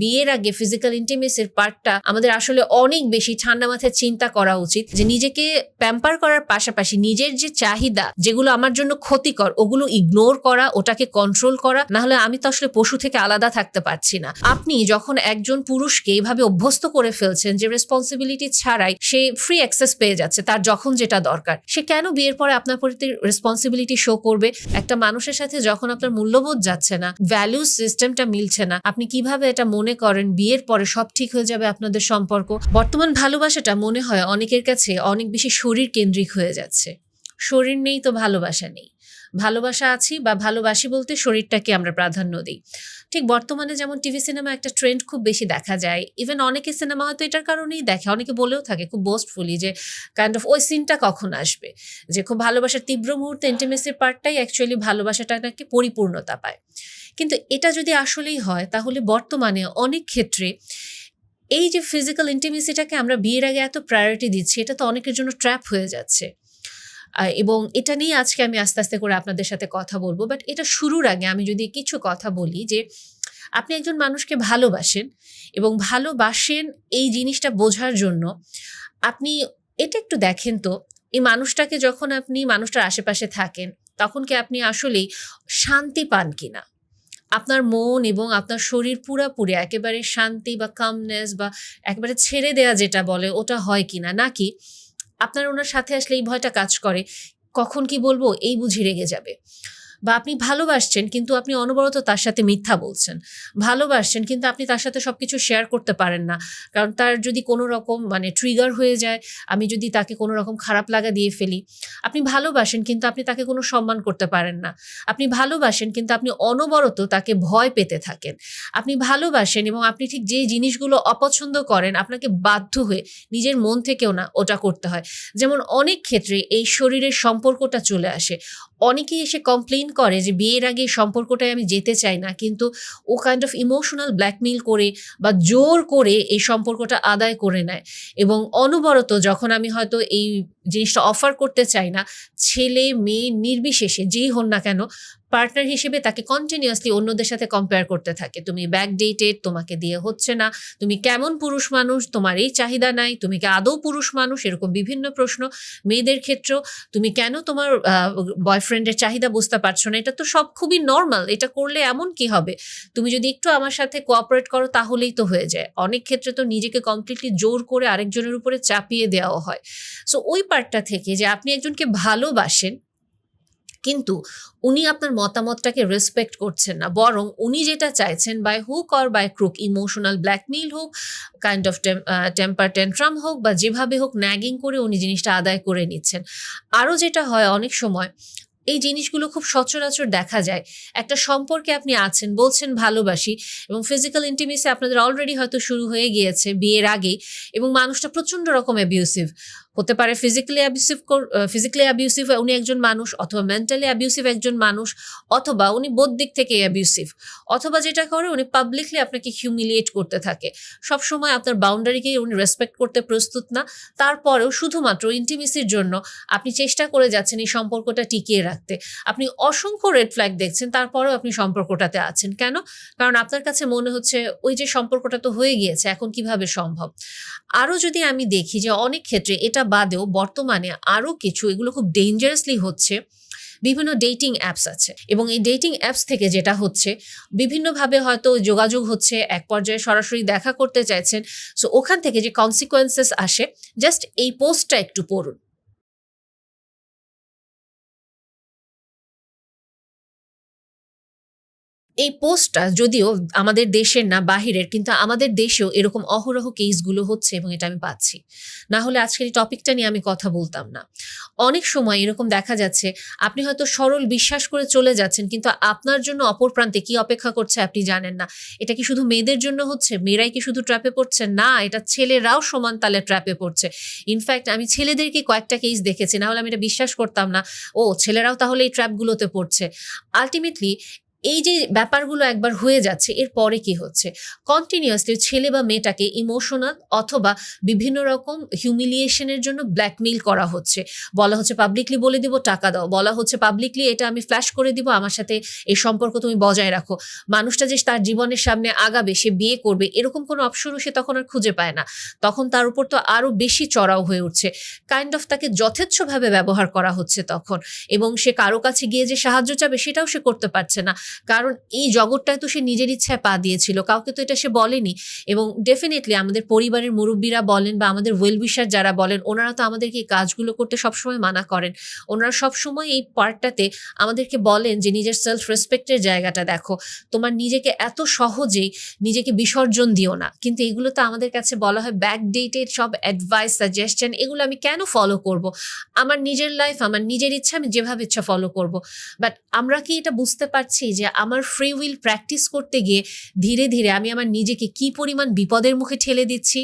বিয়ের আগে ফিজিক্যাল ইন্টিমেসির পার্টটা আমাদের আসলে অনেক বেশি ঠান্ডা মাথায় চিন্তা করা উচিত যে নিজেকে প্যাম্পার করার পাশাপাশি নিজের যে চাহিদা যেগুলো আমার জন্য ক্ষতিকর, ওগুলো ইগনোর করা, ওটাকে কন্ট্রোল করা, না হলে আমি তো আসলে পশু থেকে আলাদা থাকতে পারছি না। আপনি যখন একজন পুরুষকে এইভাবে অভ্যস্ত করে ফেলছেন যে রেসপন্সিবিলিটি ছাড়াই সে ফ্রি অ্যাক্সেস পেয়ে যাচ্ছে তার যখন যেটা দরকার, সে কেন বিয়ের পরে আপনার প্রতি রেসপন্সিবিলিটি শো করবে? একটা মানুষের সাথে যখন আপনার মূল্যবোধ যাচ্ছে না ভ্যালু সিস্টেমটা মিলছে না, আপনি কীভাবে এটা মনে করেন বিয়ের পরে সব ঠিক হয়ে যাবে আপনাদের সম্পর্ক। বর্তমান ভালোবাসাটা মনে হয় অনেকের কাছে অনেক বেশি শরীর কেন্দ্রিক হয়ে যাচ্ছে। শরীর নেই তো ভালোবাসা নেই। ভালোবাসা আছি বা ভালোবাসি বলতে শরীরটাকে আমরা প্রাধান্য দিই। ঠিক বর্তমানে যেমন টিভি সিনেমা একটা ট্রেন্ড খুব বেশি দেখা যায়। ইভেন অনেকে সিনেমা হয়তো এটার কারণেই দেখে, অনেকে বলেও থাকে খুব বোস্টফুলি যে কাইন্ড অফ ওই সিনটা কখন আসবে? যে খুব ভালোবাসার তীব্র মুহূর্তে ইন্টিমেসির পার্টটাই অ্যাকচুয়ালি ভালোবাসাটা নাকি পরিপূর্ণতা পায়। কিন্তু এটা যদি আসলেই হয়, তাহলে বর্তমানে অনেক ক্ষেত্রে এই যে ফিজিক্যাল ইন্টিমেসিটাকে আমরা বিয়ের আগে এত প্রায়োরিটি দিচ্ছি, এটা তো অনেকের জন্য ট্র্যাপ হয়ে যাচ্ছে। এবং এটা নিয়ে আজকে আমি আস্তে আস্তে করে আপনাদের সাথে কথা বলব বাট এটা শুরুর আগে আমি যদি কিছু কথা বলি যে, আপনি একজন মানুষকে ভালোবাসেন এবং ভালোবাসেন এই জিনিসটা বোঝার জন্য, আপনি এটা একটু দেখেন তো, এই মানুষটাকে যখন আপনি, মানুষটার আশেপাশে থাকেন, তখন কি আপনি আসলেই শান্তি পান কিনা? আপনার মন এবং আপনার শরীর পুরাপুরি একেবারে শান্তি বা কামনেস বা একেবারে ছেড়ে দেয়া যেটা বলে, ওটা হয় কিনা? নাকি আপনার ওনার সাথে আসলে এই ভয়টা কাজ করে, কখন কি বলব, এই বুঝি রেগে যাবে। বা আপনি ভালোবাসছেন, কিন্তু আপনি অনবরত তার সাথে মিথ্যা বলছেন। ভালোবাসছেন, কিন্তু আপনি তার সাথে সবকিছু শেয়ার করতে পারেন না। কারণ তার যদি কোনো রকম মানে ট্রিগার হয়ে যায়, আমি যদি তাকে কোনো রকম খারাপ লাগা দিয়ে ফেলি, আপনি ভালোবাসেন, কিন্তু আপনি তাকে কোনো সম্মান করতে পারেন না। আপনি ভালোবাসেন, কিন্তু আপনি অনবরত তাকে ভয় পেতে থাকেন। আপনি ভালোবাসেন এবং আপনি ঠিক যেই জিনিসগুলো অপছন্দ করেন, আপনাকে বাধ্য হয়ে নিজের মন থেকেও না ওটা করতে হয়। যেমন অনেক ক্ষেত্রে এই শরীরের সম্পর্কটা চলে আসে। অনেকেই এসে কমপ্লেন করে যে, বিয়ের আগে সম্পর্কটায় আমি যেতে চাই না। কিন্তু ও কাইন্ড অফ ইমোশনাল ব্ল্যাকমেইল করে বা জোর করে এই সম্পর্কটা আদায় করে নেয়। এবং অনবরত যখন আমি হয়তো এই জিনিসটা অফার করতে চাই না, ছেলে, মেয়ে, নির্বিশেষে, যেই হন না কেন পার্টনার হিসেবে তাকে কন্টিনিউয়াসলি অন্যদের সাথে কম্পেয়ার করতে থাকে। তুমি ব্যাক ডেটেড তোমাকে দিয়ে হচ্ছে না, তুমি কেমন পুরুষ মানুষ, তোমার এই চাহিদা নাই, তুমি কি আদৌ পুরুষ মানুষ, এরকম বিভিন্ন প্রশ্ন। মেয়েদের ক্ষেত্রেও, তুমি কেন তোমার বয়ফ্রেন্ডের চাহিদা বুঝতে পারছ না? এটা তো সব খুবই নর্মাল এটা করলে এমন কি হবে? তুমি যদি একটু আমার সাথে কোঅপারেট করো, তাহলেই তো হয়ে যায়। অনেক ক্ষেত্রে তো নিজেকে কমপ্লিটলি জোর করে আরেকজনের উপরে চাপিয়ে দেওয়া হয়। সো ওই পার্টটা থেকে যে আপনি একজনকে ভালোবাসেন, কিন্তু উনি আপনার মতামতটাকে রেসপেক্ট করছেন না। বরং উনি যেটা চাইছেন by hook or by crook emotional blackmail হোক কাইন্ড অফ টেম্পার টেন্ট্রাম হোক বা যেভাবে হোক ন্যাগিং করে উনি জিনিসটা আদায় করে নিচ্ছেন। আরও যেটা হয় অনেক সময়, এই জিনিসগুলো খুব সচরাচর দেখা যায়। একটা সম্পর্কে আপনি আছেন, বলছেন ভালোবাসি এবং ফিজিক্যাল ইন্টিমেসি আপনাদের অলরেডি হয়তো শুরু হয়ে গিয়েছে বিয়ের আগেই এবং মানুষটা প্রচণ্ড রকম অ্যাবিউসিভ হতে পারে ফিজিক্যালি অ্যাবিউসিভ ফিজিক্যালি অ্যাবিউসিভ উনি একজন মানুষ অথবা মেন্টালি অ্যাবিউসিভ একজন মানুষ অথবা উনি বোধ দিক থেকে অ্যাবিউসিভ অথবা যেটা করে উনি পাবলিকলি আপনাকে হিউমিলিয়েট করতে থাকে। সব সময় আপনার বাউন্ডারিকে উনি রেসপেক্ট করতে প্রস্তুত না। তারপরেও শুধুমাত্র ইন্টিমেসির জন্য আপনি চেষ্টা করে যাচ্ছেন এই সম্পর্কটা টিকিয়ে রাখতে। আপনি অসংখ্য রেড ফ্ল্যাগ দেখছেন, তারপরেও আপনি সম্পর্কটাতে আছেন। কেন? কারণ আপনার কাছে মনে হচ্ছে ওই যে সম্পর্কটা তো হয়ে গিয়েছে, এখন কীভাবে সম্ভব? আরও যদি আমি দেখি যে অনেক ক্ষেত্রে এটা বাদেও বর্তমানে আরও কিছু, এগুলো খুব ডেঞ্জারাসলি হচ্ছে, বিভিন্ন ডেটিং অ্যাপস আছে। এবং এই ডেটিং অ্যাপস থেকে যেটা হচ্ছে, বিভিন্নভাবে হয়তো যোগাযোগ হচ্ছে, এক পর্যায়ে সরাসরি দেখা করতে চাইছেন। সো ওখান থেকে যে কনসিকোয়েন্সেস আসে জাস্ট এই পোস্টটা একটু পড়ুন। এই পোস্টটা যদিও আমাদের দেশের না, বাহিরের, কিন্তু আমাদের দেশেও এরকম অহরহ কেসগুলো হচ্ছে এবং এটা আমি পাচ্ছি। না হলে আজকের এই টপিকটা নিয়ে আমি কথা বলতাম না। অনেক সময় এরকম দেখা যাচ্ছে, আপনি হয়তো সরল বিশ্বাস করে চলে যাচ্ছেন, কিন্তু আপনার জন্য অপর প্রান্তে কি অপেক্ষা করছে আপনি জানেন না। এটা কি শুধু মেয়েদের জন্য হচ্ছে? মেয়েরাই কি শুধু ট্র্যাপে পড়ছে? না, এটা ছেলেরাও সমান তালে ট্র্যাপে পড়ছে। ইনফ্যাক্ট আমি ছেলেদেরকে কয়েকটা কেস দেখেছি, না হলে আমি এটা বিশ্বাস করতাম না, ও, ছেলেরাও তাহলে এই ট্র্যাপগুলোতে পড়ছে। আলটিমেটলি এই যে ব্যাপারগুলো একবার হয়ে যাচ্ছে, এর পরে কি হচ্ছে? কন্টিনিউয়াসলি ছেলে বা মেয়েটাকে ইমোশনাল অথবা বিভিন্ন রকম হিউমিলিয়েশনের জন্য ব্ল্যাকমেইল করা হচ্ছে। বলা হচ্ছে পাবলিকলি বলে দিব, টাকা দাও। বলা হচ্ছে পাবলিকলি এটা আমি ফ্ল্যাশ করে দিব, আমার সাথে এই সম্পর্ক তুমি বজায় রাখো। মানুষটা যে তার জীবনের সামনে আগাবে, সে বিয়ে করবে, এরকম কোনো অপশনও সে তখন আর খুঁজে পায় না। তখন তার উপর তো আরও বেশি চড়াও হয়ে উঠছে। কাইন্ড অফ তাকে যথেচ্ছভাবে ব্যবহার করা হচ্ছে তখন এবং সে কারও কাছে গিয়ে যে সাহায্য চাবে, সেটাও সে করতে পারছে না। কারণ এই জগৎটায় তো সে নিজের ইচ্ছায় পা দিয়েছিল, কাউকে তো এটা সে বলেনি। এবং ডেফিনেটলি আমাদের পরিবারের মুরব্বীরা বলেন বা আমাদের ওয়েলবিশার যারা বলেন, ওনারা তো আমাদেরকে এই কাজগুলো করতে সবসময় মানা করেন। ওনারা সবসময় এই পার্টটাতে আমাদেরকে বলেন যে, নিজের সেলফ রেসপেক্টের জায়গাটা দেখো। তোমার নিজেকে এত সহজেই নিজেকে বিসর্জন দিও না। কিন্তু এগুলো তো আমাদের কাছে বলা হয় ব্যাক ডেটেড সব অ্যাডভাইস সাজেশন এগুলো আমি কেন ফলো করব? আমার নিজের লাইফ আমার নিজের ইচ্ছা, আমি যেভাবে ইচ্ছা ফলো করব। বাট আমরা কি এটা বুঝতে পারছি যে আমার ফ্রি উইল প্র্যাকটিস করতে গিয়ে ধীরে ধীরে আমি আমার নিজেকে কি পরিমাণ বিপদের মুখে ঠেলে দিচ্ছি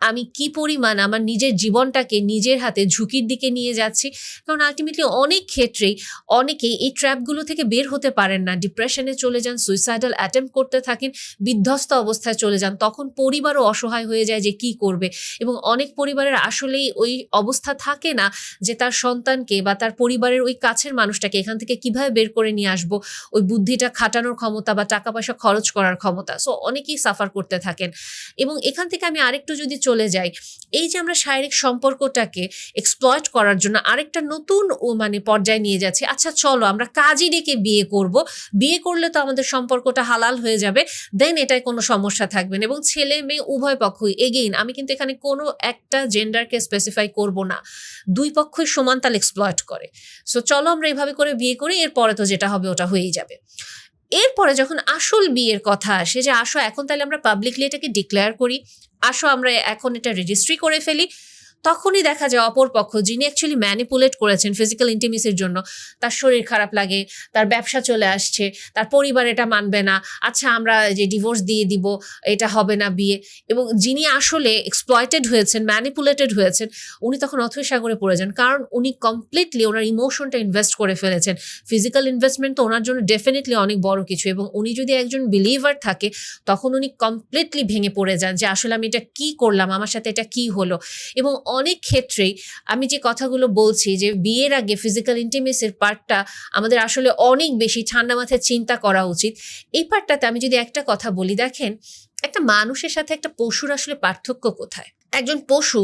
আমি কি পরিমাণ আমার নিজের জীবনটাকে নিজের হাতে ঝুঁকির দিকে নিয়ে যাচ্ছি? কারণ আলটিমেটলি অনেক ক্ষেত্রেই অনেকেই এই ট্র্যাপগুলো থেকে বের হতে পারেন না। ডিপ্রেশনে চলে যান সুইসাইডাল অ্যাটেম্প করতে থাকেন, বিধ্বস্ত অবস্থায় চলে যান, তখন পরিবারও অসহায় হয়ে যায় যে কি করবে? এবং অনেক পরিবারের আসলেই ওই অবস্থা থাকে না যে তার সন্তানকে বা তার পরিবারের ওই কাছের মানুষটাকে এখান থেকে কীভাবে বের করে নিয়ে আসব? ওই বুদ্ধিটা খাটানোর ক্ষমতা বা টাকা পয়সা খরচ করার ক্ষমতা। সো অনেকেই সাফার করতে থাকেন। এবং এখান থেকে আমি আরেকটু যদি চলে যাই এই যে আমরা শারীরিক সম্পর্কটাকে এক্সপ্লয়েট করার জন্য আরেকটা নতুন মানে পর্যায়ে নিয়ে যাচ্ছি আচ্ছা চলো আমরা কাজই ডেকে বিয়ে করব। বিয়ে করলে তো আমাদের সম্পর্কটা হালাল হয়ে যাবে দেন এটায় কোনো সমস্যা থাকবে না এবং ছেলে মেয়ে উভয় পক্ষই। এগেইন আমি কিন্তু এখানে কোনো একটা জেন্ডারকে স্পেসিফাই করব না। দুই পক্ষই সমান তাল এক্সপ্লয়েট করে। সো চলো আমরা এভাবে করে বিয়ে করি, এরপরে তো যেটা হবে ওটা হয়েই যাবে। এরপরে যখন আসল বিয়ের কথা আসে যে আসো, এখন তাহলে আমরা পাবলিকলি এটাকে ডিক্লেয়ার করি, আসো, আমরা এখন এটা রেজিস্ট্রি করে ফেলি তখনই দেখা যায় অপর পক্ষ, যিনি অ্যাকচুয়ালি ম্যানিপুলেট করেছেন ফিজিক্যাল ইন্টিমেসির জন্য। তার শরীর খারাপ লাগে, তার ব্যবসা চলে আসছে, তার পরিবার এটা মানবে না আচ্ছা আমরা যে ডিভোর্স দিয়ে দিব, এটা হবে না বিয়ে। এবং যিনি আসলে এক্সপ্লয়েটেড হয়েছেন ম্যানিপুলেটেড হয়েছেন, উনি তখন অথৈ সাগরে পড়ে যান। কারণ উনি কমপ্লিটলি ওনার ইমোশনটা ইনভেস্ট করে ফেলেছেন। ফিজিক্যাল ইনভেস্টমেন্ট তো ওনার জন্য ডেফিনেটলি অনেক বড় কিছু। এবং উনি যদি একজন বিলিভার থাকে, তখন উনি কমপ্লিটলি ভেঙে পড়ে যান যে আসলে আমি এটা কি করলাম, আমার সাথে এটা কি হলো? এবং অনেক ক্ষেত্রেই আমি যে কথাগুলো বলছি যে বিয়ের আগে ফিজিক্যাল ইন্টিমেসির পার্টটা আমাদের আসলে অনেক বেশি ঠান্ডা মাথায় চিন্তা করা উচিত। এই পার্টটাতে আমি যদি একটা কথা বলি, দেখেন, একটা মানুষের সাথে একটা পশুর আসলে পার্থক্য কোথায়? একজন পশু,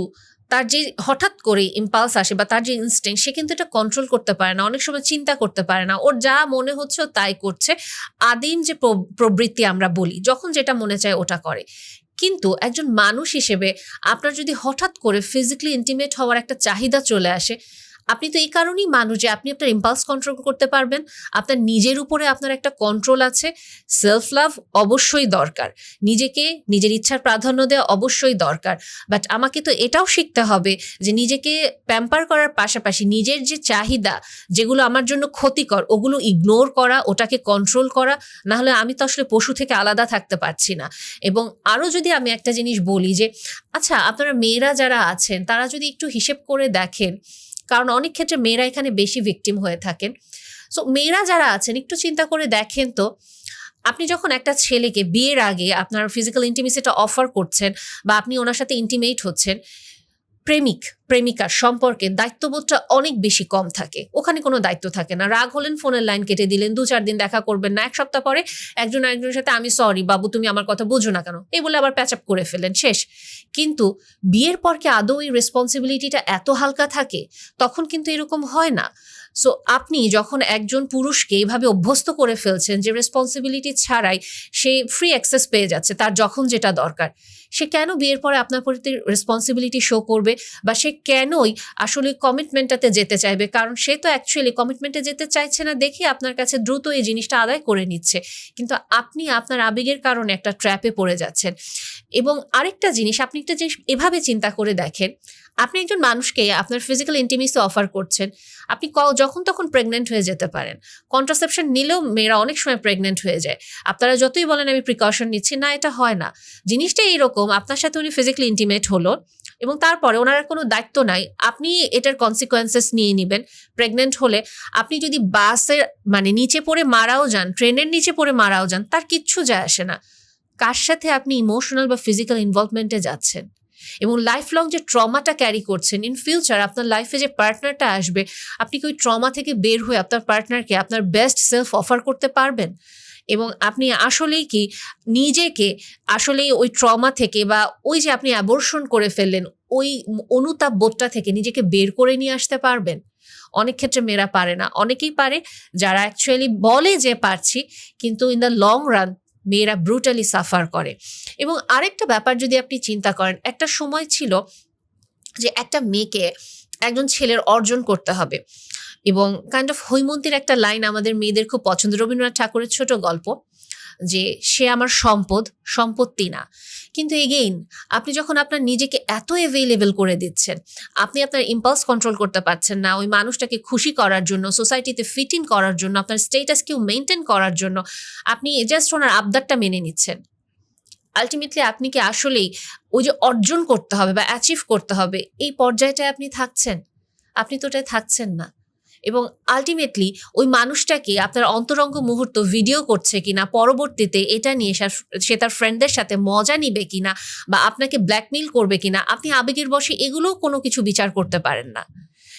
তার যে হঠাৎ করে ইম্পালস আসে বা তার যে ইনস্টিং সে কিন্তু এটা কন্ট্রোল করতে পারে না, অনেক সময় চিন্তা করতে পারে না। ওর যা মনে হচ্ছে তাই করছে। আদিম যে প্রবৃত্তি আমরা বলি, যখন যেটা মনে চায় ওটা করে। কিন্তু একজন মানুষ হিসেবে আপনার যদি হঠাৎ করে ফিজিক্যালি ইন্টিমেট হওয়ার একটা চাহিদা চলে আসে আপনি তো এই কারণেই মানুষ যে আপনি আপনার ইম্পালস কন্ট্রোল করতে পারবেন। আপনার নিজের উপরে আপনার একটা কন্ট্রোল আছে। সেলফ লাভ অবশ্যই দরকার। নিজেকে নিজের ইচ্ছার প্রাধান্য দেওয়া অবশ্যই দরকার। বাট আমাকে তো এটাও শিখতে হবে যে নিজেকে প্যাম্পার করার পাশাপাশি নিজের যে চাহিদা, যেগুলো আমার জন্য ক্ষতিকর, ওগুলো ইগনোর করা, ওটাকে কন্ট্রোল করা না হলে আমি তো আসলে পশু থেকে আলাদা থাকতে পারছি না। এবং আরও যদি আমি একটা জিনিস বলি যে আচ্ছা আপনারা মেয়েরা যারা আছেন, তারা যদি একটু হিসেব করে দেখেন কারণ অনেক ক্ষেত্রে মেয়েরা এখানে বেশি ভিকটিম হয়ে থাকেন। সো মেয়েরা যারা আছেন, একটু চিন্তা করে দেখেন তো, আপনি যখন একটা ছেলেকে বিয়ের আগে আপনার ফিজিক্যাল ইন্টিমেসিটা অফার করছেন বা আপনি ওনার সাথে ইন্টিমেট হচ্ছেন প্রেমিক, প্রেমিকার সম্পর্কে দায়িত্ববোধটা অনেক বেশি কম থাকে। ওখানে কোনো দায়িত্ব থাকে না। রাগ হলেন, ফোনের লাইন কেটে দিলেন, দু চার দিন দেখা করবেন না। এক সপ্তাহ পরে একজন আরেকজনের সাথে, আমি সরি বাবু, তুমি আমার কথা বোঝো না কেন? এই বলে আবার প্যাচ আপ করে ফেলেন, শেষ। কিন্তু বিয়ের পর কি আদৌ এই রেসপন্সিবিলিটিটা এত হালকা থাকে? তখন কিন্তু এরকম হয় না। সো আপনি যখন একজন পুরুষকে এইভাবে অভ্যস্ত করে ফেলছেন যে রেসপন্সিবিলিটি ছাড়াই সে ফ্রি অ্যাক্সেস পেয়ে যাচ্ছে তার যখন যেটা দরকার, সে কেন বিয়ের পরে আপনার প্রতি রেসপন্সিবিলিটি শো করবে বা সে কেনই আসলে কমিটমেন্টটাতে যেতে চাইবে? কারণ সে তো অ্যাকচুয়ালি কমিটমেন্টে যেতে চাইছে না দেখে আপনার কাছে দ্রুত এই জিনিসটা আদায় করে নিচ্ছে। কিন্তু আপনি আপনার আবেগের কারণে একটা ট্র্যাপে পড়ে যাচ্ছেন। এবং আরেকটা জিনিস, আপনি একটা জিনিস এভাবে চিন্তা করে দেখেন আপনি একজন মানুষকে আপনার ফিজিক্যাল ইন্টিমেসি অফার করছেন, আপনি যখন তখন প্রেগনেন্ট হয়ে যেতে পারেন। কন্ট্রাসেপশন নিলেও মেয়েরা অনেক সময় প্রেগনেন্ট হয়ে যায়। আপনারা যতই বলেন আমি প্রিকশন নিচ্ছি, না, এটা হয় না। জিনিসটা এইরকম, আপনার সাথে উনি ফিজিক্যালি ইন্টিমেট হলো এবং তারপরে ওনার কোনো দায়িত্ব নাই, আপনি এটার কনসিকোয়েন্সেস নিয়ে নেবেন। প্রেগনেন্ট হলে আপনি যদি বাসের মানে নিচে পড়ে মারাও যান ট্রেনের নিচে পড়ে মারাও যান, তার কিচ্ছু যায় আসে না। কার সাথে আপনি ইমোশনাল বা ফিজিক্যাল ইনভলভমেন্টে যাচ্ছেন? এবং লাইফ লং যে ট্রমাটা ক্যারি করছেন ইন ফিউচার আপনার লাইফে যে পার্টনারটা আসবে, আপনি কি ওই ট্রমা থেকে বের হয়ে আপনার পার্টনারকে আপনার বেস্ট সেলফ অফার করতে পারবেন? এবং আপনি আসলেই কি নিজেকে আসলেই ওই ট্রমা থেকে বা ওই যে আপনি অ্যাবর্ষণ করে ফেললেন, ওই অনুতাপ বোধটা থেকে নিজেকে বের করে নিয়ে আসতে পারবেন? অনেক ক্ষেত্রে মেয়েরা পারে না। অনেকেই পারে যারা অ্যাকচুয়ালি বলে যে পারছি, কিন্তু ইন দ্য লং রান মেয়েরা ব্রুটালি সাফার করে। এবং আরেকটা ব্যাপার যদি আপনি চিন্তা করেন, একটা সময় ছিল যে একটা মেয়েকে একজন ছেলের অর্জন করতে হবে। এবং কাইন্ড অফ হৈমন্তীর একটা লাইন আমাদের মেয়েদের খুব পছন্দ। রবীন্দ্রনাথ ঠাকুরের ছোট গল্প। যে সে আমার সম্পদ, সম্পত্তি না। কিন্তু এগেইন আপনি যখন আপনার নিজেকে এত অ্যাভেলেবল করে দিচ্ছেন, আপনি আপনার ইম্পালস কন্ট্রোল করতে পারছেন না, ওই মানুষটাকে খুশি করার জন্য সোসাইটিতে ফিট ইন করার জন্য, আপনার স্টেটাসকেও মেনটেন করার জন্য, আপনি জাস্ট ওনার আবদারটা মেনে নিচ্ছেন। আলটিমেটলি আপনি কি আসলেই ওই যে অর্জন করতে হবে বা অ্যাচিভ করতে হবে, এই পর্যায়টায় আপনি থাকছেন? আপনি তো ওটায় থাকছেন না। এবং আলটিমেটলি ওই মানুষটাকে আপনার অন্তরঙ্গ মুহূর্ত ভিডিও করছে কিনা, পরবর্তীতে এটা নিয়ে সা- তার ফ্রেন্ডদের সাথে মজা নিবে কিনা বা আপনাকে ব্ল্যাকমেইল করবে কিনা, আপনি আবেগের বসে এগুলোও কোনো কিছু বিচার করতে পারেন না।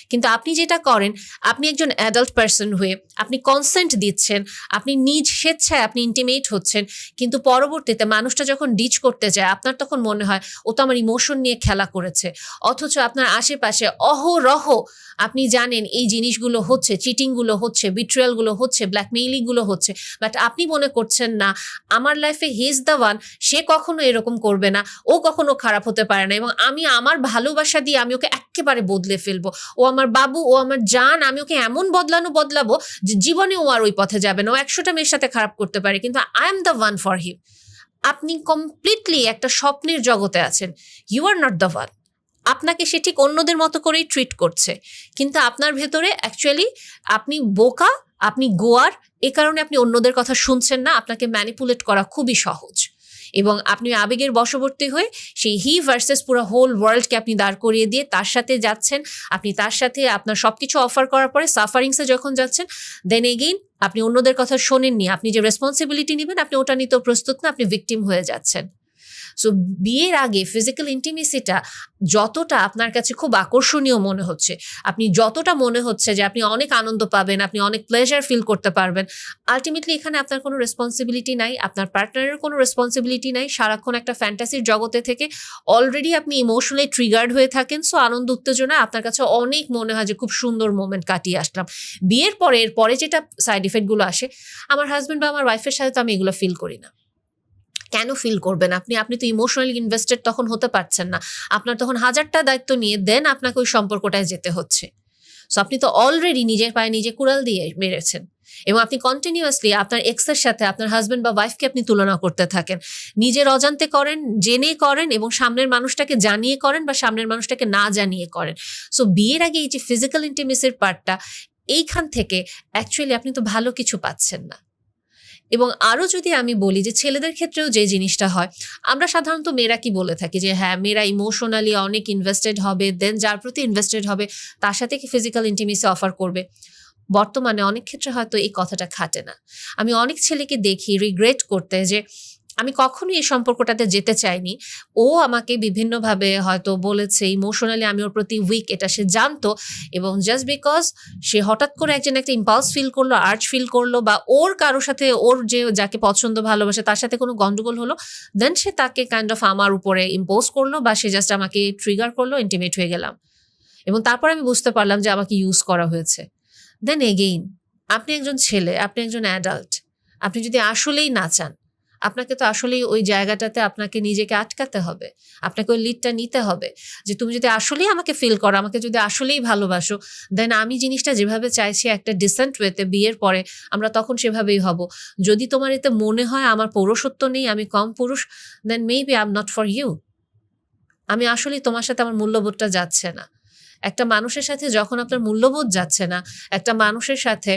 কিন্তু আপনি যেটা করেন, আপনি একজন অ্যাডাল্ট পার্সন হয়ে আপনি কনসেন্ট দিচ্ছেন, আপনি নিজ স্বেচ্ছায় আপনি ইন্টিমেট হচ্ছেন, কিন্তু পরবর্তীতে মানুষটা যখন ডিচ করতে যায়, আপনার তখন মনে হয়, ও তো আমার ইমোশন নিয়ে খেলা করেছে। অথচ আপনার আশেপাশে অহরহ আপনি জানেন এই জিনিসগুলো হচ্ছে, চিটিংগুলো হচ্ছে বিট্রিয়ালগুলো হচ্ছে ব্ল্যাকমেইলিংগুলো হচ্ছে বাট আপনি মনে করছেন না, আমার লাইফে হিজ দ্য ওয়ান সে কখনো এরকম করবে না, ও কখনো খারাপ হতে পারে না, এবং আমি আমার ভালোবাসা দিয়ে আমি ওকে একেবারে বদলে ফেলব, ও আমার বাবু, ও আমার জান, আমি ওকে এমন বদলানো বদলাবো যে জীবনে ও আর ওই পথে যাবে না, ও একশোটা মেয়ের সাথে খারাপ করতে পারে, কিন্তু I am the one for him আপনি কমপ্লিটলি একটা স্বপ্নের জগতে আছেন you are not the one আপনাকে সে ঠিক অন্যদের মতো করেই ট্রিট করছে। কিন্তু আপনার ভেতরে অ্যাকচুয়ালি আপনি বোকা, আপনি গোয়ার, এ কারণে আপনি অন্যদের কথা শুনছেন না, আপনাকে ম্যানিপুলেট করা খুবই সহজ। এবং আপনি আবেগের বশবর্তী হয়ে সেই হি ভার্সেস পুরো হোল ওয়ার্ল্ডকে আপনি দাঁড় করিয়ে দিয়ে তার সাথে যাচ্ছেন। আপনি তার সাথে আপনার সব কিছু অফার করার পরে সাফারিংসে যখন যাচ্ছেন দেন এগেইন আপনি অন্যদের কথা শোনেননি, আপনি যে রেসপন্সিবিলিটি নেবেন, আপনি ওটা নিতেও প্রস্তুত না, আপনি ভিকটিম হয়ে যাচ্ছেন। সো বিয়ের আগে ফিজিক্যাল ইন্টিমেসিটা যতটা আপনার কাছে খুব আকর্ষণীয় মনে হচ্ছে, আপনি যতটা মনে হচ্ছে যে আপনি অনেক আনন্দ পাবেন, আপনি অনেক প্লেজার ফিল করতে পারবেন আলটিমেটলি এখানে আপনার কোনো রেসপন্সিবিলিটি নাই, আপনার পার্টনারের কোনো রেসপন্সিবিলিটি নাই, সারাক্ষণ একটা ফ্যান্টাসির জগতে থেকে অলরেডি আপনি ইমোশনালি ট্রিগার্ড হয়ে থাকেন সো আনন্দ উত্তেজনা আপনার কাছে অনেক মনে হয় যে খুব সুন্দর মোমেন্ট কাটিয়ে আসলাম। বিয়ের পরে এর পরে যেটা সাইড ইফেক্টগুলো আসে, আমার হাজব্যান্ড বা আমার ওয়াইফের সাথে তো আমি এগুলো ফিল করি না। কেন ফিল করবেন আপনি? আপনি তো ইমোশনালি ইনভেস্টেড তখন হতে পারছেন না। আপনার তখন হাজারটা দায়িত্ব নিয়ে দেন আপনাকে ওই সম্পর্কটায় যেতে হচ্ছে। সো আপনি তো অলরেডি নিজের পায়ে নিজে কুড়াল দিয়ে মেরেছেন। এবং আপনি কন্টিনিউয়াসলি আপনার এক্সের সাথে, আপনার হাজব্যান্ড বা ওয়াইফকে আপনি তুলনা করতে থাকেন। নিজের অজান্তে করেন, জেনে করেন এবং সামনের মানুষটাকে জানিয়ে করেন বা সামনের মানুষটাকে না জানিয়ে করেন। সো বিয়ের আগে এই যে ফিজিক্যাল ইন্টিমেসির পার্টটা এইখান থেকে অ্যাকচুয়ালি আপনি তো ভালো কিছু পাচ্ছেন না। এবং আরও যদি আমি বলি যে ছেলেদের ক্ষেত্রেও যে জিনিসটা হয়, আমরা সাধারণত মেয়েরা কি বলে থাকি যে হ্যাঁ মেয়েরা ইমোশনালি অনেক ইনভেস্টেড হবে দেন যার প্রতি ইনভেস্টেড হবে, তার সাথে কি ফিজিক্যাল ইন্টিমেসি অফার করবে? বর্তমানে অনেক ক্ষেত্রে হয়তো এই কথাটা খাটে না। আমি অনেক ছেলেকে দেখি রিগ্রেট করতে যে আমি কখনোই এই সম্পর্কটাতে যেতে চাইনি। ও আমাকে বিভিন্নভাবে হয়তো বলেছে ইমোশনালি আমি ওর প্রতি উইক এটা সে জানতো এবং জাস্ট বিকজ সে হঠাৎ করে একজন একটা ইম্পালস ফিল করল আর্চ ফিল করল বা ওর কারোর সাথে ওর যে যাকে পছন্দ ভালোবাসে তার সাথে কোনো গন্ডগোল হলো দেন সে তাকে কাইন্ড অফ আমার উপরে ইম্পোজ করল বা সে জাস্ট আমাকে ট্রিগার করল ইন্টিমেট হয়ে গেলাম। এবং তারপর আমি বুঝতে পারলাম যে আমাকে ইউজ করা হয়েছে। দেন এগেইন আপনি একজন ছেলে, আপনি একজন অ্যাডাল্ট আপনি যদি আসলেই না চান আপনাকে তো আসলেই ওই জায়গাটাতে আপনাকে নিজেকে আটকাতে হবে। আপনাকে ওই লিডটা নিতে হবে যে, তুমি যদি আসলেই আমাকে ফিল করো, আমাকে যদি আসলেই ভালোবাসো দেন আমি জিনিসটা যেভাবে চাইছি একটা ডিসেন্ট ওয়েতে বিয়ের পরে, আমরা তখন সেভাবেই হব। যদি তোমার এতে মনে হয় আমার পৌরসত্ব নেই, আমি কম পুরুষ then maybe I am not for you আমি আসলেই তোমার সাথে আমার মূল্যবোধটা যাচ্ছে না। একটা মানুষের সাথে যখন আপনার মূল্যবোধ যাচ্ছে না, একটা মানুষের সাথে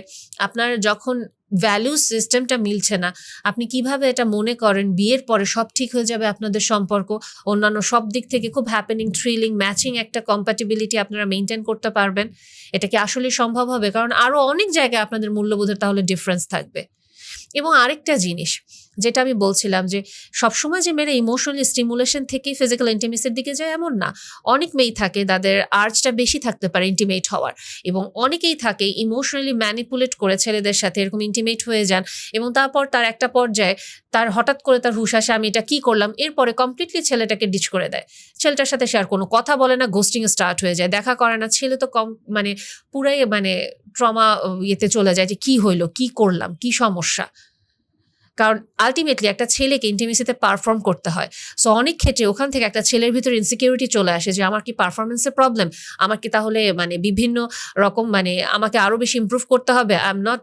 আপনার যখন ভ্যালু সিস্টেমটা মিলছে না। আপনি কীভাবে এটা মনে করেন? বিয়ের পরে সব ঠিক হয়ে যাবে আপনাদের সম্পর্ক। অন্যান্য সব দিক থেকে খুব হ্যাপেনিং থ্রিলিং ম্যাচিং একটা কম্প্যাটিবিলিটি আপনারা মেনটেন করতে পারবেন। এটা কি আসলে সম্ভব হবে? কারণ আরও অনেক জায়গায় আপনাদের মূল্যবোধের তাহলে ডিফারেন্স থাকবে। এবং আরেকটা জিনিস, যেটা আমি বলছিলাম যে সবসময় যে মেয়েরা ইমোশনাল স্টিমুলেশন থেকেই ফিজিক্যাল ইন্টিমেসির দিকে যায় এমন না। অনেক মেয়েই থাকে তাদের আর্চটা বেশি থাকতে পারে ইন্টিমেট হওয়ার এবং অনেকেই থাকে ইমোশনালি ম্যানিপুলেট করে ছেলেদের সাথে এরকম ইন্টিমেট হয়ে যান এবং তারপর তার একটা পর্যায়ে তার হঠাৎ করে তার হুশ আসে, আমি এটা কি করলাম? এরপরে কমপ্লিটলি ছেলেটাকে ডিচ করে দেয়। ছেলেটার সাথে সে আর কোনো কথা বলে না গোস্টিং স্টার্ট হয়ে যায়, দেখা করে না। ছেলে তো কম মানে পুরাই মানে ট্রমা ইয়েতে চলে যায় যে কি হইল, কি করলাম, কি সমস্যা? কারণ আলটিমেটলি একটা ছেলেকে ইন্টিমেসিতে পারফর্ম করতে হয়। সো অনেক ক্ষেত্রে ওখান থেকে একটা ছেলের ভিতরে ইনসিকিউরিটি চলে আসে যে, আমার কি পারফরমেন্সের প্রবলেম আমার কি তাহলে মানে বিভিন্ন রকম মানে আমাকে আরও বেশি ইমপ্রুভ করতে হবে? আই এম নট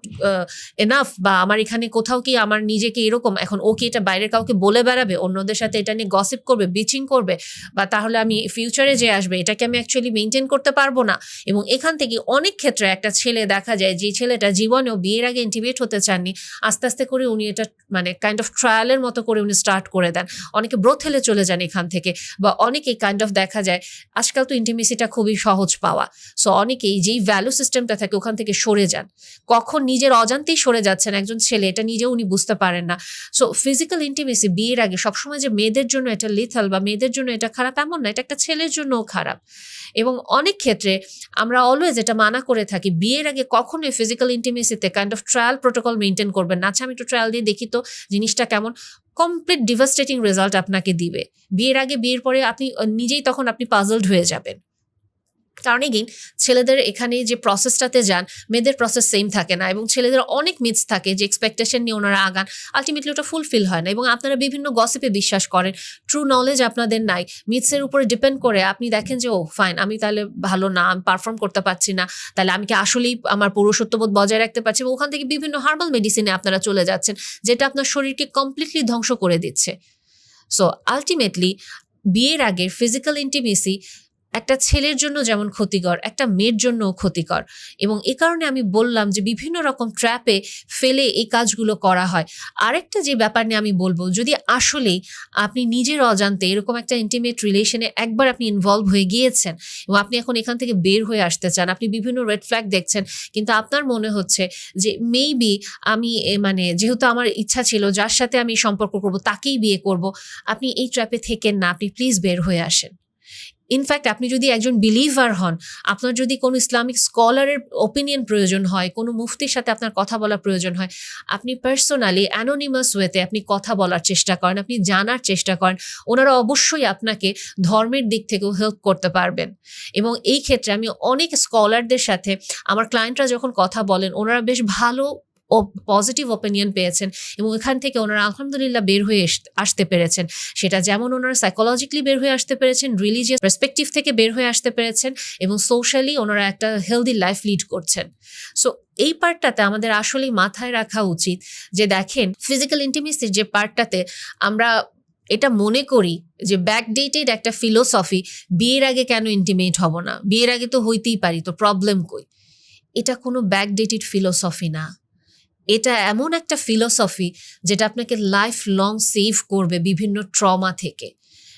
এনাফ বা আমার এখানে কোথাও কি আমার নিজেকে এরকম? এখন ও কি এটা বাইরের কাউকে বলে বেড়াবে? অন্যদের সাথে এটা নিয়ে গসিপ করবে বিচিং করবে? বা তাহলে আমি ফিউচারে যে আসবে, এটাকে আমি অ্যাকচুয়ালি মেনটেন করতে পারব না? এবং এখান থেকে অনেক ক্ষেত্রে একটা ছেলে দেখা যায় যে, ছেলেটা জীবনেও বিয়ের আগে ইন্টিমেট হতে চাননি। আস্তে আস্তে করে উনি এটা মানে কাইন্ড অফ ট্রায়ালের মতো করে উনি স্টার্ট করে দেন। অনেকে ব্রোথেলে চলে যান এখান থেকে বা অনেকেই কাইন্ড অফ দেখা যায়, আজকাল তো ইন্টিমেসিটা খুবই সহজ পাওয়া। সো অনেকেই যেই ভ্যালু সিস্টেমটা থাকে ওখান থেকে সরে যান। কখন নিজের অজান্তেই সরে যাচ্ছেন একজন ছেলে, এটা নিজেও উনি বুঝতে পারেন না। সো ফিজিক্যাল ইন্টিমেসি বিয়ের আগে সবসময় যে মেয়েদের জন্য এটা লিথাল বা মেয়েদের জন্য এটা খারাপ এমন না, এটা একটা ছেলের জন্যও খারাপ। এবং অনেক ক্ষেত্রে আমরা অলওয়েজ এটা মানা করে থাকি, বিয়ের আগে কখনোই physical ইন্টিমেসিতে kind of trial protocol maintain করবেন না। আচ্ছা আমি একটু ট্রায়াল দিয়ে দেখি তো জিনিসটা কেমন? কমপ্লিট ডিভাস্টেটিং রেজাল্ট আপনাকে দিবে। বিয়ের আগে, বিয়ের পরে আপনি নিজেই তখন আপনি পাজলড হয়ে যাবেন। কারণ এগেইন ছেলেদের এখানে যে প্রসেসটাতে যান, মেয়েদের প্রসেস সেম থাকে না এবং ছেলেদের অনেক মিথস থাকে যে এক্সপেকটেশন নিয়ে ওনারা আগান আলটিমেটলি ওটা ফুলফিল হয় না এবং আপনারা বিভিন্ন গসিপে বিশ্বাস করেন ট্রু নলেজ আপনাদের নাই মিথসের উপরে ডিপেন্ড করে আপনি দেখেন যে ও ফাইন আমি তাহলে ভালো না, আমি পারফর্ম করতে পারছি না, তাহলে আমি কি আসলেই আমার পৌরসত্ববোধ বজায় রাখতে পারছি? ওখান থেকে বিভিন্ন হার্বাল মেডিসিনে আপনারা চলে যাচ্ছেন, যেটা আপনার শরীরকে কমপ্লিটলি ধ্বংস করে দিচ্ছে। সো আলটিমেটলি বিয়ের আগে ফিজিক্যাল ইন্টিমেসি একটা ছেলের জন্য যেমন ক্ষতিকর, একটা মেয়ের জন্যও ক্ষতিকর। এবং এ কারণে আমি বললাম যে বিভিন্ন রকম ট্র্যাপে ফেলে এই কাজগুলো করা হয়। আরেকটা যে ব্যাপার নিয়ে আমি বলব, যদি আসলেই আপনি নিজের অজান্তে এরকম একটা ইন্টিমেট রিলেশনে একবার আপনি ইনভলভ হয়ে গিয়েছেন এবং আপনি এখন এখান থেকে বের হয়ে আসতে চান, আপনি বিভিন্ন রেড ফ্ল্যাগ দেখছেন, কিন্তু আপনার মনে হচ্ছে যে মেবি আমি মানে যেহেতু আমার ইচ্ছা ছিল যার সাথে আমি সম্পর্ক করব, তাকেই বিয়ে করব, আপনি এই ট্র্যাপে থেকেন না, আপনি প্লিজ বের হয়ে আসেন। ইনফ্যাক্ট আপনি যদি একজন বিলিভার হন, আপনার যদি কোনো ইসলামিক স্কলারের ওপিনিয়ন প্রয়োজন হয়, কোনো মুফতির সাথে আপনার কথা বলার প্রয়োজন হয়, আপনি পার্সোনালি অ্যানোনিমাস ওয়েতে আপনি কথা বলার চেষ্টা করেন, আপনি জানার চেষ্টা করেন, ওনারা অবশ্যই আপনাকে ধর্মের দিক থেকেও হেল্প করতে পারবেন। এবং এই ক্ষেত্রে আমি অনেক স্কলারদের সাথে, আমার ক্লায়েন্টরা যখন কথা বলেন, ওনারা বেশ ভালো পজিটিভ ওপিনিয়ন পেয়েছেন এবং এখান থেকে ওনারা আলহামদুলিল্লাহ বের হয়ে আসতে পেরেছেন। সেটা যেমন ওনারা সাইকোলজিক্যালি বের হয়ে আসতে পেরেছেন রিলিজিয়াস পার্সপেক্টিভ থেকে বের হয়ে আসতে পেরেছেন এবং সোশ্যালি ওনারা একটা হেলদি লাইফ লিড করছেন। সো এই পার্টটাতে আমাদের আসলেই মাথায় রাখা উচিত যে দেখেন ফিজিক্যাল ইন্টিমেসির যে পার্টটাতে আমরা এটা মনে করি যে ব্যাকডেটেড একটা ফিলোসফি বিয়ের আগে কেন ইন্টিমেট হব না? বিয়ের আগে তো হইতেই পারি, তো প্রবলেম কই? এটা কোনো ব্যাকডেটেড ফিলোসফি না। এটা এমন একটা ফিলোসফি যেটা আপনাকে লাইফ লং সেভ করবে বিভিন্ন ট্রমা থেকে।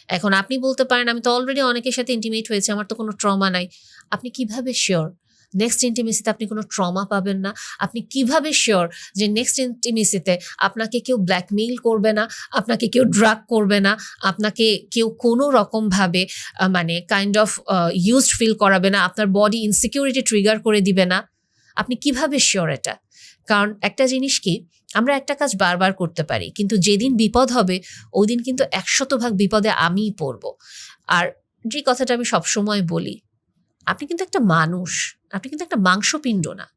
এখন আপনি বলতে পারেন, আমি তো অলরেডি অনেকের সাথে ইন্টিমেট হয়েছে, আমার তো কোনো ট্রমা নাই। আপনি কীভাবে শিওর নেক্সট ইন্টিমেসিতে আপনি কোনো ট্রমা পাবেন না। আপনি কীভাবে শিওর যে নেক্সট ইন্টিমেসিতে আপনাকে কেউ ব্ল্যাকমেইল করবে না, আপনাকে কেউ ড্রাগ করবে না, আপনাকে কেউ কোনো রকমভাবে মানে কাইন্ড অফ ইউজড ফিল করাবে না, আপনার বডি ইনসিকিউরিটি ট্রিগার করে দিবে না? আপনি কীভাবে শিওর এটা? কারণ একটা জিনিস কি, আমরা একটা কাজ বারবার করতে পারি, কিন্তু যেদিন বিপদ হবে ওই দিন কিন্তু একশত ভাগ বিপদে আমিই পড়ব। আর যে কথাটা আমি সবসময় বলি, আপনি কিন্তু একটা মানুষ, আপনি কিন্তু একটা মাংসপিণ্ড না।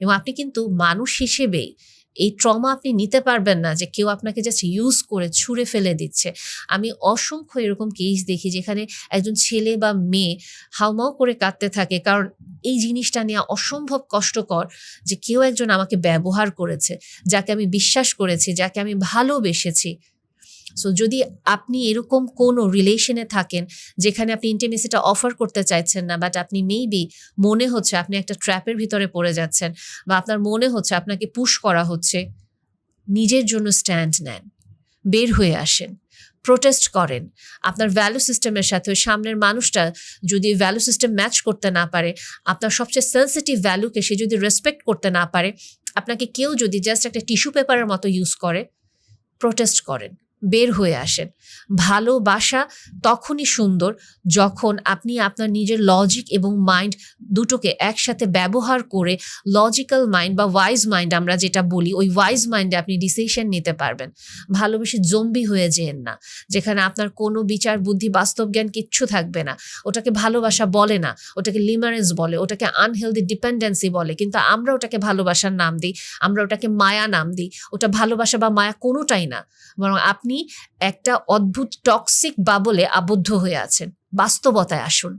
এবং আপনি কিন্তু মানুষ হিসেবেই এই ট্রমা আপনি নিতে পারবেন না যে কেউ আপনাকে জাস্ট ইউজ করে ছুঁড়ে ফেলে দিচ্ছে। আমি অসংখ্য এরকম কেস দেখি যেখানে একজন ছেলে বা মেয়ে হাওমাও করে কাঁদতে থাকে কারণ এই জিনিসটা নেওয়া অসম্ভব কষ্টকর যে কেউ একজন আমাকে ব্যবহার করেছে, যাকে আমি বিশ্বাস করেছি, যাকে আমি ভালোবেসেছি। সো যদি আপনি এরকম কোনো রিলেশনে থাকেন, যেখানে আপনি ইন্টিমেসিটা অফার করতে চাইছেন না বাট আপনি মেবি মনে হচ্ছে আপনি একটা ট্র্যাপের ভিতরে পড়ে যাচ্ছেন, বা আপনার মনে হচ্ছে আপনাকে পুশ করা হচ্ছে, নিজের জন্য স্ট্যান্ড নেন, বের হয়ে আসেন প্রোটেস্ট করেন। আপনার ভ্যালু সিস্টেমের সাথে সামনের মানুষটা যদি ভ্যালু সিস্টেম ম্যাচ করতে না পারে, আপনার সবচেয়ে সেন্সিটিভ ভ্যালুকে সে যদি রেসপেক্ট করতে না পারে, আপনাকে কেউ যদি জাস্ট একটা টিস্যু পেপারের মতো ইউজ করে প্রোটেস্ট করেন। বের হয়ে আসেন। ভালোবাসা তখনই সুন্দর যখন আপনি আপনার নিজের লজিক এবং মাইন্ড দুটোকে একসাথে ব্যবহার করে লজিক্যাল মাইন্ড বা ওয়াইজ মাইন্ড আমরা যেটা বলি, ওই ওয়াইজ মাইন্ডে আপনি ডিসিশন নিতে পারবেন। ভালোবেসে জম্বি হয়ে যেন না, যেখানে আপনার কোনো বিচার বুদ্ধি বাস্তব জ্ঞান কিচ্ছু থাকবে না। ওটাকে ভালোবাসা বলে না, ওটাকে লিমারেন্স বলে, ওটাকে আনহেলদি ডিপেন্ডেন্সি বলে, কিন্তু আমরা ওটাকে ভালোবাসার নাম দিই, আমরা ওটাকে মায়া নাম দিই, ওটা ভালোবাসা বা মায়া কোনোটাই না। বরং আপনি একটা অদ্ভুত টক্সিক বাবলে আবদ্ধ হয়ে আছেন। বাস্তবতায় আসুন।